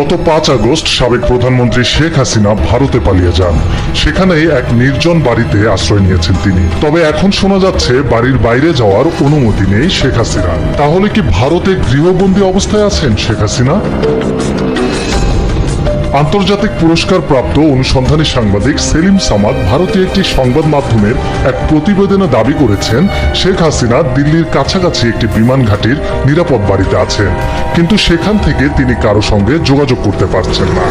গত পাঁচ আগস্ট সাবেক প্রধানমন্ত্রী শেখ হাসিনা ভারতে পালিয়ে যান। সেখানে এক নির্জন বাড়িতে আশ্রয় নিয়েছেন তিনি। তবে এখন শোনা যাচ্ছে বাড়ির বাইরে যাওয়ার অনুমতি নেই শেখ হাসিনা। তাহলে কি ভারতে গৃহবন্দী অবস্থায় আছেন শেখ হাসিনা? আন্তর্জাতিক পুরস্কার প্রাপ্ত অনুসন্ধানী সাংবাদিক সেলিম সামাদ ভারতীয় একটি সংবাদ মাধ্যমের এক প্রতিবেদনে দাবি করেছেন, শেখ হাসিনা দিল্লির কাছাকাছি একটি বিমান ঘাটির নিরাপদ বাড়িতে আছেন। কিন্তু সেখান থেকে তিনি কারও সঙ্গে যোগাযোগ করতে পারছেন না।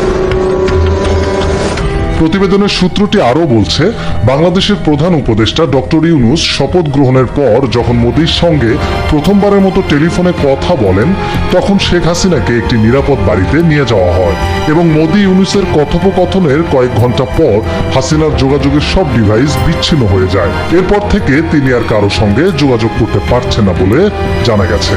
প্রতিবেদনের সূত্রটি আরও বলছে, বাংলাদেশের প্রধান উপদেষ্টা ডক্টর ইউনুস শপথ গ্রহণের পর যখন মোদির সঙ্গে প্রথমবারের মতো টেলিফোনে কথা বলেন, তখন শেখ হাসিনাকে একটি নিরাপদ বাড়িতে নিয়ে যাওয়া হয় এবং মোদি ইউনুসের কথোপকথনের কয়েক ঘণ্টা পর হাসিনার যোগাযোগের সব ডিভাইস বিচ্ছিন্ন হয়ে যায়। এরপর থেকে তিনি আর কারও সঙ্গে যোগাযোগ করতে পারছেন না বলে জানা গেছে।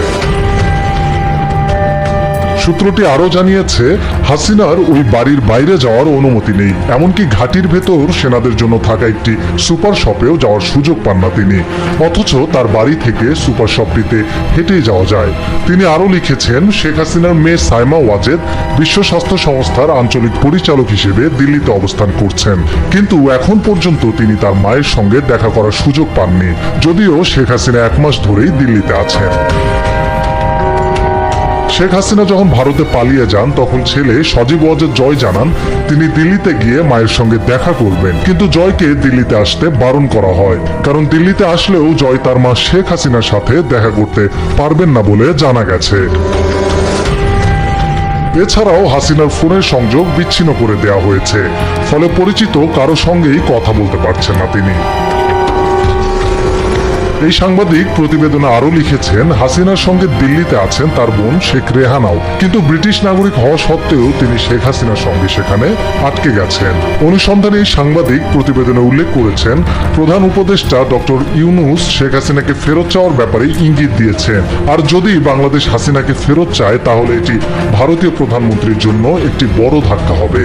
সূত্রটি আরও জানিয়েছে, হাসিনার ওই বাড়ির বাইরে যাওয়ার অনুমতি নেই। এমনকি ঘাটির ভেতর সেনাদের জন্য থাকা একটি সুপার শপেও যাওয়ার সুযোগ পান না তিনি। অথচ তার বাড়ি থেকে সুপার শপটিতে হেঁটেই যাওয়া যায়। তিনি আরও লিখেছেন, শেখ হাসিনার মেয়ে সাইমা ওয়াজেদ বিশ্ব স্বাস্থ্য সংস্থার আঞ্চলিক পরিচালক হিসেবে দিল্লিতে অবস্থান করছেন। কিন্তু এখন পর্যন্ত তিনি তার মায়ের সঙ্গে দেখা করার সুযোগ পাননি। যদিও শেখ হাসিনা এক মাস ধরেই দিল্লিতে আছেন। শেখ হাসিনা যখন ভারতে পালিয়ে যান, তখন ছেলে সজীব ওয়াজেদ জয় জানান, তিনি দিল্লিতে গিয়ে মায়ের সঙ্গে দেখা করবেন। কিন্তু জয়কে দিল্লিতে আসতে বারণ করা হয়। কারণ দিল্লিতে আসলেও জয় তার মা শেখ হাসিনার সাথে দেখা করতে পারবেন না বলে জানা গেছে। এছাড়াও হাসিনার ফোনের সংযোগ বিচ্ছিন্ন করে দেওয়া হয়েছে। ফলে পরিচিত কারও সঙ্গেই কথা বলতে পারছেন না তিনি। এই সাংবাদিক প্রতিবেদনে আরও লিখেছেন, হাসিনার সঙ্গে দিল্লিতে আছেন তার বোন শেখ রেহানাও। কিন্তু ব্রিটিশ নাগরিক হওয়া সত্ত্বেও তিনি শেখ হাসিনার সঙ্গে সেখানে আটকে গেছেন। অনুসন্ধানে এই সাংবাদিক প্রতিবেদনে উল্লেখ করেছেন, প্রধান উপদেষ্টা ডক্টর ইউনুস শেখ হাসিনাকে ফেরত চাওয়ার ব্যাপারে ইঙ্গিত দিয়েছেন। আর যদি বাংলাদেশ হাসিনাকে ফেরত চায়, তাহলে এটি ভারতীয় প্রধানমন্ত্রীর জন্য একটি বড় ধাক্কা হবে।